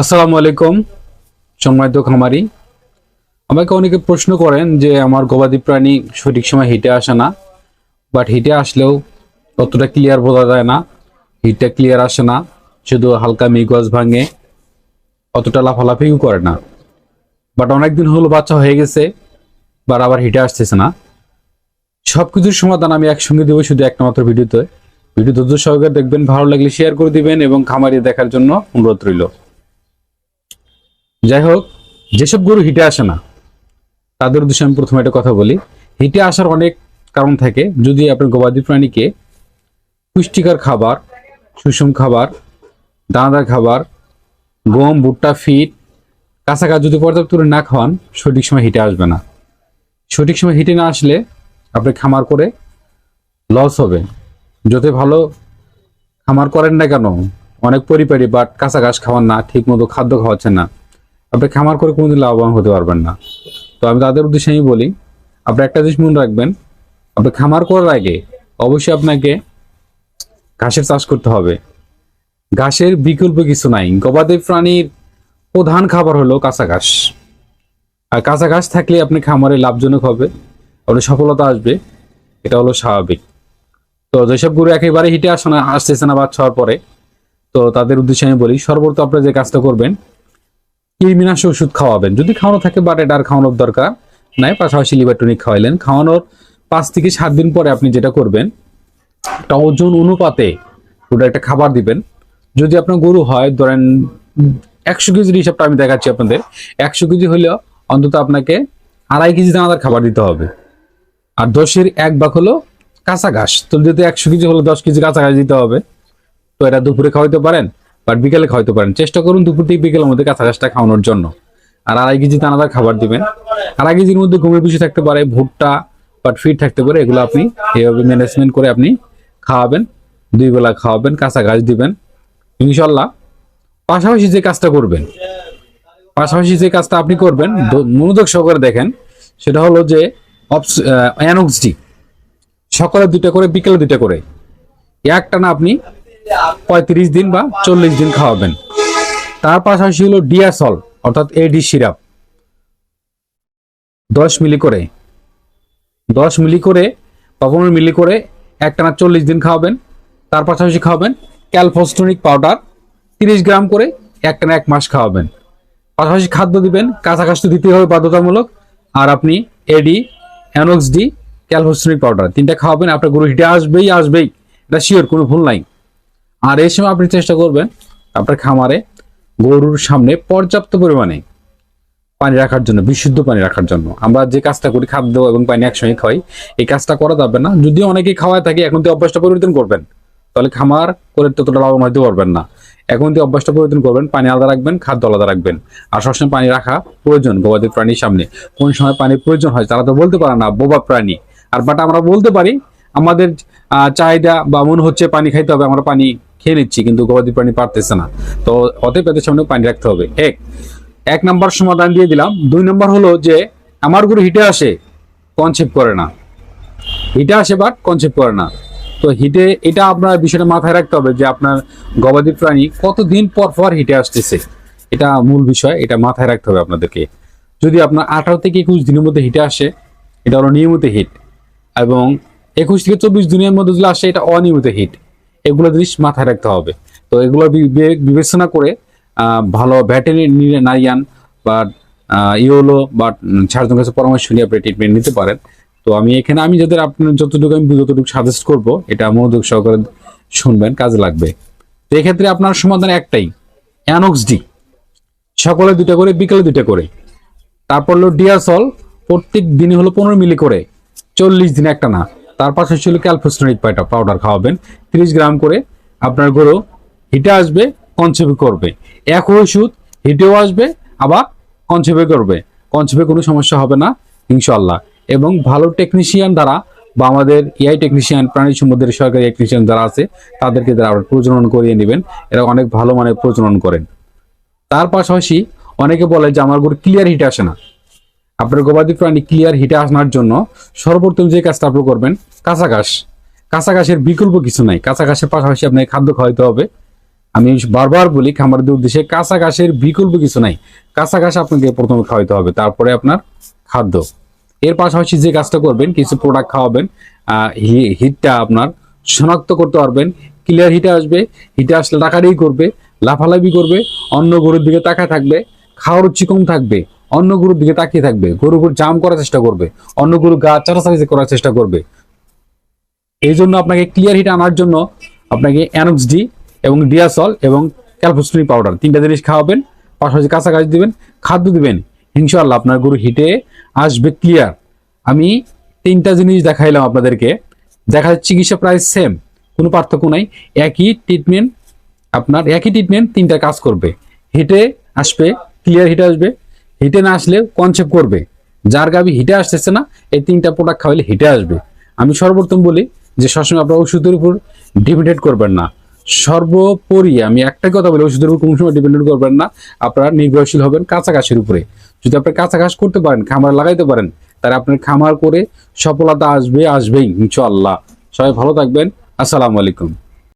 আসসালামু আলাইকুম, সম্মানিত খামারি। আমাকে অনেকে প্রশ্ন করেন যে আমার গবাদি প্রাণী সঠিক সময় হিটে আসে না বাট হিটে আসলেও অতটা ক্লিয়ার বোঝা যায় না। হিটটা ক্লিয়ার আসে না, শুধু হালকা মিগজ ভাঙে, অতটা লাফালাফিও করে না। বাট অনেকদিন হলো বাচ্চা হয়ে গেছে বাট আবার হিটে আসতেছে না। সব কিছুর সমাধান আমি একসঙ্গে দেবো শুধু একটা মাত্র ভিডিওতে। ভিডিও ধৈর্য সহকারে দেখবেন, ভালো লাগলে শেয়ার করে দিবেন এবং খামারি দেখার জন্য অনুরোধ রইল। যাই হোক, যেসব গরু হিটে আসে না, তাদের উদ্দেশ্যে আমি প্রথমে একটা কথা বলি। হিটে আসার অনেক কারণ থাকে। যদি আপনার গবাদি প্রাণীকে পুষ্টিকর খাবার, সুষম খাবার, দানাদার খাবার, গম, ভুট্টা ফিট কাঁচাকাচ যদি পর্যাপ্ত করে না খাওয়ান, সঠিক সময় হিটে আসবে না। সঠিক সময় হিটে না আসলে আপনি খামার করে লস হবে। যতই ভালো খামার করেন না কেন, অনেক পরিপাটি বাট কাঁচা ঘাস খাওয়ান না ঠিক মতো খাদ্য খাওয়াচ্ছেন না। আপনি খামার করে কোনোদিন লাভবান হতে পারবেন না। তো আমি তাদের উদ্দেশ্যে আমি বলি, আপনি একটা জিনিস মনে রাখবেন, আপনি খামার করার আগে অবশ্যই আপনাকে ঘাসের চাষ করতে হবে। ঘাসের বিকল্প কিছু নাই। গবাদি প্রাণীর প্রধান খাবার হলো কাঁচা ঘাস। আর কাঁচা ঘাস থাকলে আপনি খামারে লাভজনক হবে, আপনার সফলতা আসবে, এটা হলো স্বাভাবিক। তো যেসব গরু একেবারে হিটে আসে না, আসতেছে না বাচ্চা হওয়ার পরে, তো তাদের উদ্দেশ্যে আমি বলি, সর্বপ্রথম আপনি যে কাজটা করবেন কৃমিনাশক ওষুধ খাওয়াবেন। যদি খাওয়ানো থাকে বাট এটা আর খাওয়ানোর দরকার নাই। পাশাপাশি লিভারটনিক খাওয়াইলেন। খাওয়ানোর পাঁচ থেকে সাত দিন পরে আপনি যেটা করবেন, একটা ওজন অনুপাতে ওটা একটা খাবার দিবেন। যদি আপনার গরু হয়, ধরেন একশো কেজির হিসাবটা আমি দেখাচ্ছি আপনাদের। একশো কেজি হলেও অন্তত আপনাকে আড়াই কেজি দানাদার খাবার দিতে হবে। আর দশের এক ভাগ হলো কাঁচা ঘাস। তো যদি একশো কেজি হলো, দশ কেজি কাঁচা ঘাস দিতে হবে, তো এটা দুপুরে খাওয়াইতে পারেন। বাট বিকেলে খাওয়াইতে পারেন। চেষ্টা করুন দুপুর থেকে বিকেলের মধ্যে কাঁচা ঘাসটা খাওয়ানোর জন্য। আর আড়াই কেজি দানাদার খাবার দিবেন। আড়াই কেজির মধ্যে ঘুমের পিছু থাকতে পারে, ভুট্টা, বাট ফিট থাকতে পারে, এগুলো আপনি এইভাবে ম্যানেজমেন্ট করে আপনি খাওয়াবেন, দুই বেলা খাওয়াবেন, কাঁচা ঘাস দিবেন। ইনশাল্লাহ পাশাপাশি যে কাজটা করবেন, পাশাপাশি যে কাজটা আপনি করবেন মনোযোগ সহকারে দেখেন, সেটা হলো যে অ্যানক্সডি সকালে দুইটা করে, বিকেলে দুইটা করে। একটা না আপনি পঁয়ত্রিশ দিন বা চল্লিশ দিন খাওয়াবেন। তার পাশাপাশি হলো ডিয়াসল, অর্থাৎ এডি সিরাপ। দশ মিলি করে। দশ মিলি করে বা পনেরো মিলি করে একটানা চল্লিশ দিন খাওয়াবেন। তার পাশাপাশি খাওয়াবেন ক্যালফোস্টোনিক পাউডার, তিরিশ গ্রাম করে একটানা এক মাস খাওয়াবেন। পাশাপাশি খাদ্য দিবেন ঘাস তো দিতেই হবে বাধ্যতামূলক। আর আপনি এডি অ্যানোক্স ডি, ক্যালফোস্টোনিক পাউডার, তিনটা খাওয়াবেন। আপনার গরু হিটে আসবেই আসবেই। এটা শিওর কোনো ভুল নাই। আর এই সময় আপনি চেষ্টা করবেন আপনার খামারে গরুর সামনে পর্যাপ্ত পরিমাণে পানি রাখার জন্য, বিশুদ্ধ পানি রাখার জন্য। আমরা যে কাজটা করি, খাদ্য এবং পানি একসঙ্গে খাই এই কাজটা করা যাবে না। যদিও অনেকেই খাওয়ায় থাকে, এখন তো অভ্যাসটা পরিবর্তন করবেন। তাহলে খামার করে ততটা লাভবান হতে পারবেন না। এখন তো অভ্যাসটা পরিবর্তন করবেন, পানি আলাদা রাখবেন, খাদ্য আলাদা রাখবেন। আর সবসময় পানি রাখা প্রয়োজন গবাদি প্রাণীর সামনে। কোন সময় পানির প্রয়োজন হয়, তারা তো বলতে পারে না, বোবা প্রাণী। আর বাট আমরা বলতে পারি আমাদের চাহিদা বা মনে হচ্ছে পানি খাইতে হবে, আমরা পানি খেয়ে নিচ্ছি, কিন্তু গবাদি প্রাণী পারতেছে না। তো অতএব এদের সামনে পানি রাখতে হবে। এক এক নাম্বার সমাধান দিয়ে দিলাম। দুই নাম্বার হলো যে, আমার গরু হিটে আসে কনসেপ্ট করে না। হিটে আসে বাট কনসেপ্ট করে না। তো হিটে, এটা আপনার বিষয়টা মাথায় রাখতে হবে যে আপনার গবাদি প্রাণী কতদিন পর পর হিটে আসতেছে। এটা মূল বিষয়, এটা মাথায় রাখতে হবে আপনাদেরকে। যদি আপনার আঠারো থেকে একুশ দিনের মধ্যে হিটে আসে, এটা হলো নিয়মিত হিট। এবং একুশ থেকে চব্বিশ দিনের মধ্যে যদি আসে, এটা অনিয়মিত হিট এগুলো জিনিস মাথায় রাখতে হবে। তো এগুলো বিবেচনা করে ভালো ভ্যাটেরিনারিয়ান বা ইওলো বা সার্জন কাছে পরামর্শ নিয়ে আপনি ট্রিটমেন্ট নিতে পারেন। তো আমি এখানে, আমি যাদের আপনার যতটুকু, আমি যতটুকু সাজেস্ট করব, এটা মনোযোগ সহকারে শুনবেন, কাজে লাগবে। তো এক্ষেত্রে আপনার সমাধান একটাই অ্যানক্স ডি সকালে দুইটা করে, বিকেলে দুইটা করে। তারপর হলো ডিয়াসল প্রত্যেক দিনে হলো পনেরো মিলি করে, চল্লিশ দিন একটা না। তার পাশে ছিল ক্যালফোস্টোনিক পাউডার খাওয়াবেন। তিরিশ গ্রাম করে আপনার গরু হিটে আসবে কনসেপে করবে। এক ওষুধ হিটেও আসবে, আবার কনসেপে করবে। কনসেপে কোনো সমস্যা হবে না ইনশাল্লাহ এবং ভালো টেকনিশিয়ান দ্বারা বা আমাদের এআই টেকনিশিয়ান প্রাণী সম্বন্ধের সরকারি টেকনিশিয়ান যারা আছে, তাদেরকে আপনারা প্রজনন করিয়ে নেবেন। এরা অনেক ভালো মানের প্রজনন করেন। তার পাশাপাশি অনেকে বলে যে, আমার গরু ক্লিয়ার হিটে আসে না। আপনার গবাদি প্রাণী ক্লিয়ার হিটে আসার জন্য সর্বপ্রথম যে কাজটা আপনি করবেন, কাঁচা ঘাস। কাঁচা ঘাসের বিকল্প কিছু নাই। কাঁচা ঘাসের পাশাপাশি আপনাকে খাদ্য খাওয়াইতে হবে। আমি বারবার বলি, খামারদের উদ্দেশ্যে কাঁচা ঘাসের বিকল্প কিছু নাই। কাঁচা ঘাস আপনাকে প্রথমে খাওয়াইতে হবে, তারপরে আপনার খাদ্য। এর পাশাপাশি যে কাজটা করবেন, কিছু প্রোডাক্ট খাওয়াবেন হিটটা আপনার শনাক্ত করতে পারবেন। ক্লিয়ার হিটে আসবে হিটে আসলে টাকাটাই করবে, লাফালাফি করবে, অন্য গরুর দিকে তাকায় থাকবে, খাওয়ার রুচি কম থাকবে। অন্য গরুর দিকে তাকিয়ে থাকবে। গরু গরু জাম করার চেষ্টা করবে। অন্য গরু গা চারাচারি করার চেষ্টা করবে। এই জন্য আপনাকে ক্লিয়ার হিট আনার জন্য আপনাকে অ্যানক্স ডি এবং ডিয়াসল এবং ক্যালফোস্টনি পাউডার তিনটা জিনিস খাওয়াবেন, পাশাপাশি কাছাকাছি দিবেন, খাদ্য দিবেন। ইনশাআল্লাহ আপনার গরু হিটে আসবে ক্লিয়ার আমি তিনটা জিনিস দেখাইলাম আপনাদেরকে। দেখা যাচ্ছে চিকিৎসা প্রায় সেম কোনো পার্থক্য নাই। একই ট্রিটমেন্ট আপনার একই ট্রিটমেন্ট তিনটা কাজ করবে। হিটে আসবে ক্লিয়ার হিটে আসবে। হিটে না আসলে কনসেপ্ট করবে। যার গাবি হিটে আসতেছে না, এই তিনটা প্রোডাক্ট খাওয়াইলে হিটে আসবে। আমি সর্বপ্রথম বলি যে, সবসময় আপনার ওষুধের উপর ডিপেন্ডেন্ট করবেন না। সর্বোপরি আমি একটা কথা বলি, ওষুধের উপর কোনো সময় ডিপেন্ডেন্ট করবেন না। আপনারা নির্ভরশীল হবেন কাঁচা ঘাসের উপরে। যদি আপনি কাঁচা ঘাস করতে পারেন, খামার লাগাইতে পারেন, তাহলে আপনার খামার করে সফলতা আসবে, আসবেই, ইনশাআল্লাহ। সবাই ভালো থাকবেন। আসসালামু আলাইকুম।